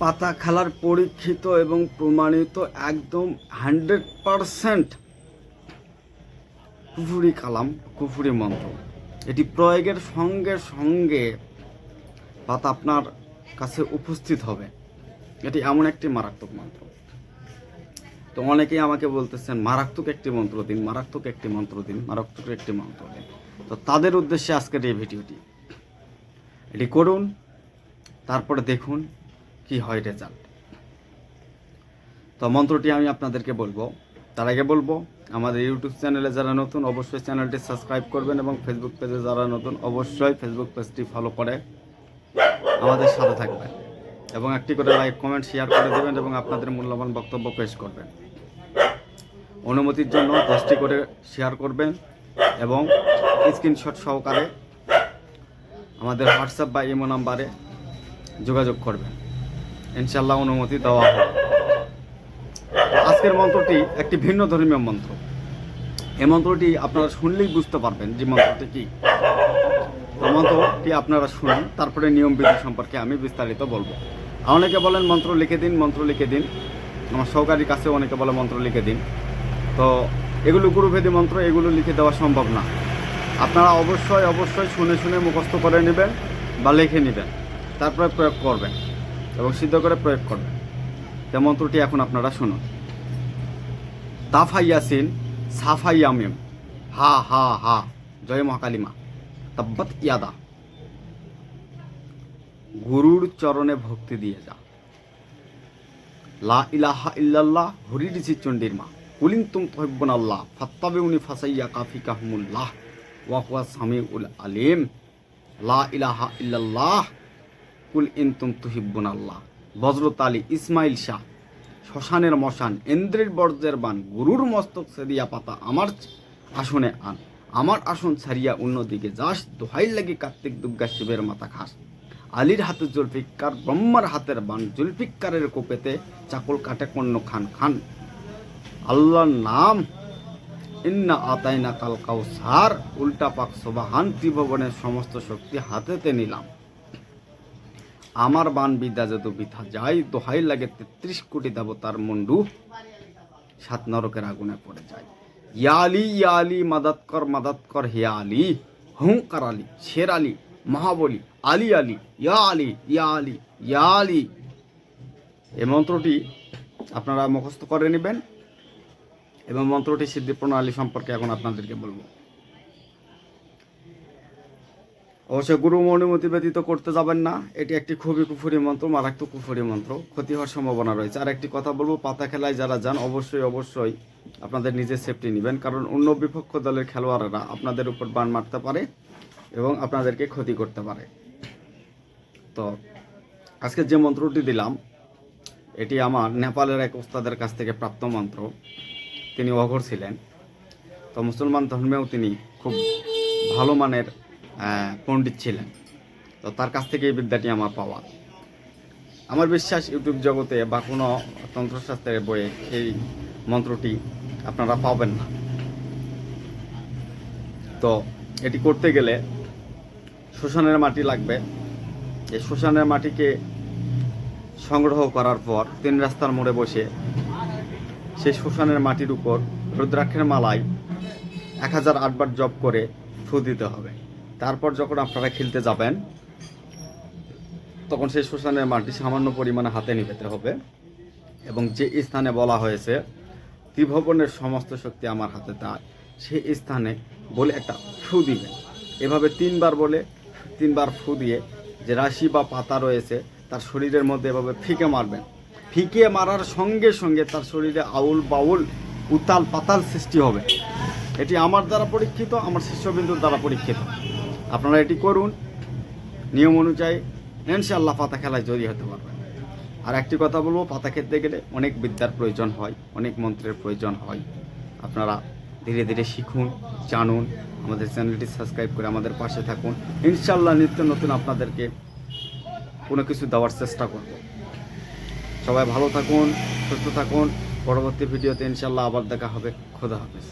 পাতা খেলার পরীক্ষিত এবং প্রমাণিত একদম হান্ড্রেড পারসেন্ট কুফুরি কালাম, কুফুরি মন্ত্র। এটি প্রয়োগের সঙ্গে সঙ্গে পাতা আপনার কাছে উপস্থিত হবে। এটি এমন একটি মারাত্মক মন্ত্র। তো অনেকেই আমাকে বলতেছেন, মারাত্মক একটি মন্ত্র দিন, মারাত্মক একটি মন্ত্র দিন, মারাত্মক একটি মন্ত্র দিন। তো তাদের উদ্দেশ্যে আজকের এই ভিডিওটি। এটি করুন, তারপরে দেখুন কি হয় রেজাল্ট তো মন্ত্রটি আমি আপনাদেরকে বলব। তার আগে বলব, আমাদের ইউটিউব চ্যানেলে যারা নতুন, অবশ্যই চ্যানেলটি সাবস্ক্রাইব করবেন এবং ফেসবুক পেজে যারা নতুন, অবশ্যই ফেসবুক পেজটি ফলো করে আমাদের সাথে থাকবেন এবং একটি করে লাইক কমেন্ট শেয়ার করে দেবেন এবং আপনাদের মূল্যবান বক্তব্য পেশ করবেন। অনুমতির জন্য দশটি করে শেয়ার করবেন এবং স্ক্রিনশট সহকারে আমাদের হোয়াটসঅ্যাপ বা ইমো নাম্বারে যোগাযোগ করবেন। ইনশাল্লাহ অনুমতি দেওয়া হবে। আজকের মন্ত্রটি একটি ভিন্ন ধর্মীয় মন্ত্র। এই মন্ত্রটি আপনারা শুনলেই বুঝতে পারবেন যে মন্ত্রটি কি। মন্ত্রটি আপনারা শুনুন, তারপরে নিয়ম বিধি সম্পর্কে আমি বিস্তারিত বলব। অনেকে বলেন মন্ত্র লিখে দিন, মন্ত্র লিখে দিন। আমার সহকারীর কাছে অনেকে বলে মন্ত্র লিখে দিন। তো এগুলো গুরুভেদী মন্ত্র, এগুলো লিখে দেওয়া সম্ভব না। আপনারা অবশ্যই অবশ্যই শুনে শুনে মুখস্থ করে নেবেন বা লিখে নেবেন। তারপরে প্রয়োগ করবেন। এবং সিদ্ধ করে প্রয়োগ করবেন তো মন্ত্রটি এখন আপনারা শুনুন। তাফাইয়াসিন সাফাইয়ামিম। হা হা হা। জয় মহাকালিমা। তাব্বাত ইয়াদা। গুরুর চরণে ভক্তি দিয়ে যা। লা ইলাহা ইল্লাল্লাহ হরিডিসি চণ্ডীর মা। কুলিং তুম তহিব্বন আল্লাহ। ফাত্তাবে উনি ফাসাইয়া কাফি কাহমুল্লাহ ওয়াহুয়া সামি উল আলিম। লা ইলাহা ইল্লাল্লাহ কুল ইন তুম তুহিব্বুন আল্লাহ। বজরত আলী ইসমাইল শাহ, শ্মশানের মশান, ইন্দ্রের বর্জ্যের বান, গুরুর মস্তক সেদিয়া পাতা আমার আসনে আন। আমার আসন ছাড়িয়া অন্যদিকে যাস, দোহাই লাগি কার্তিক দুর্গা শিবের মাথা খাস আলীর হাতে জুলফিকার ব্রহ্মার হাতের বান জুলফিকারের কোপেতে চাকল কাটে কন্য খান খান। আল্লাহর নাম, ইন্না আতাইনা কাল কাউসার, উল্টা পাক সোবাহান ত্রিভবনের সমস্ত শক্তি হাতেতে নিলাম। আমার বান বিদ্যা যত বৃথা যায়, দোহাই লাগে তেত্রিশ কোটি দেবতার মুন্ডু। সাত নরকের আগুনে পড়ে যায়। ইয়ালি ইয়ালি মাদাত কর মাদাত কর হে আলী, হুঙ্কার আলী, শের আলী, মহাবলী, আলী আলী, ইয়া আলী ইয়া আলী ইয়া আলী। এই মন্ত্রটি আপনারা মুখস্থ করে নেবেন। এবং মন্ত্রটি সিদ্ধি প্রণালী সম্পর্কে এখন আপনাদেরকে বলব। অবশ্যই গুরু অনুমতি ব্যতীত করতে যাবেন না। এটি একটি খুবই কুফুরি মন্ত্র, মারাত্মক কুফুরি মন্ত্র। ক্ষতি হওয়ার সম্ভাবনা রয়েছে। আর একটি কথা বলব, পাতা খেলায় যারা যান, অবশ্যই অবশ্যই আপনাদের নিজের সেফটি নেবেন। কারণ অন্য বিপক্ষ দলের খেলোয়াড়রা আপনাদের উপর বান মারতে পারে এবং আপনাদেরকে ক্ষতি করতে পারে। তো আজকে যে মন্ত্রটি দিলাম, এটি আমার নেপালের এক ওস্তাদের কাছ থেকে প্রাপ্ত মন্ত্র। তিনি অঘর ছিলেন। তো মুসলমান ধর্মেও তিনি খুব ভালো মানের পণ্ডিত ছিলেন। তো তার কাছ থেকে এই বিদ্যাটি আমার পাওয়া। আমার বিশ্বাস ইউটিউব জগতে বা কোনো তন্ত্রশাস্ত্রের বইয়ে এই মন্ত্রটি আপনারা পাবেন না। তো এটি করতে গেলে শ্মশানের মাটি লাগবে। এই শ্মশানের মাটিকে সংগ্রহ করার পর তিন রাস্তার মোড়ে বসে সেই শ্মশানের মাটির উপর রুদ্রাক্ষের মালায় এক হাজার আটবার জপ করে ফু দিতে হবে। তারপর যখন আপনারা খেলতে যাবেন, তখন সেই শ্মশানের মাটি সামান্য পরিমাণে হাতে নিতে হবে এবং যে স্থানে বলা হয়েছে, ত্রিভুবনের সমস্ত শক্তি আমার হাতে তার সেই স্থানে বলে একটা ফু দিবেন। এভাবে তিনবার বলে, তিনবার ফু দিয়ে যে রাশি বা পাতা রয়েছে, তার শরীরের মধ্যে এভাবে ফিকে মারবেন। ফিকে মারার সঙ্গে সঙ্গে তার শরীরে আউল বাউল উতাল পাতাল সৃষ্টি হবে। এটি আমার দ্বারা পরীক্ষিত, আমার শিষ্যবিন্দুর দ্বারা পরীক্ষিত। আপনারা এটি করুন। নিয়ম অনুযায়ী ইনশাআল্লাহ পাতা খেলায় জয়ী হতে পারবেন। আর একটি কথা বলব, পাতা খেলতে গেলে অনেক বিদ্যার প্রয়োজন হয়, অনেক মন্ত্রের প্রয়োজন হয়। আপনারা ধীরে ধীরে শিখুন, জানুন, আমাদের চ্যানেলটি সাবস্ক্রাইব করে আমাদের পাশে থাকুন। ইনশাআল্লাহ নিত্য নতুন আপনাদেরকে কোনো কিছু দেওয়ার চেষ্টা করব। সবাই ভালো থাকুন, সুস্থ থাকুন। পরবর্তী ভিডিওতে ইনশাআল্লাহ আবার দেখা হবে। খোদা হাফেজ।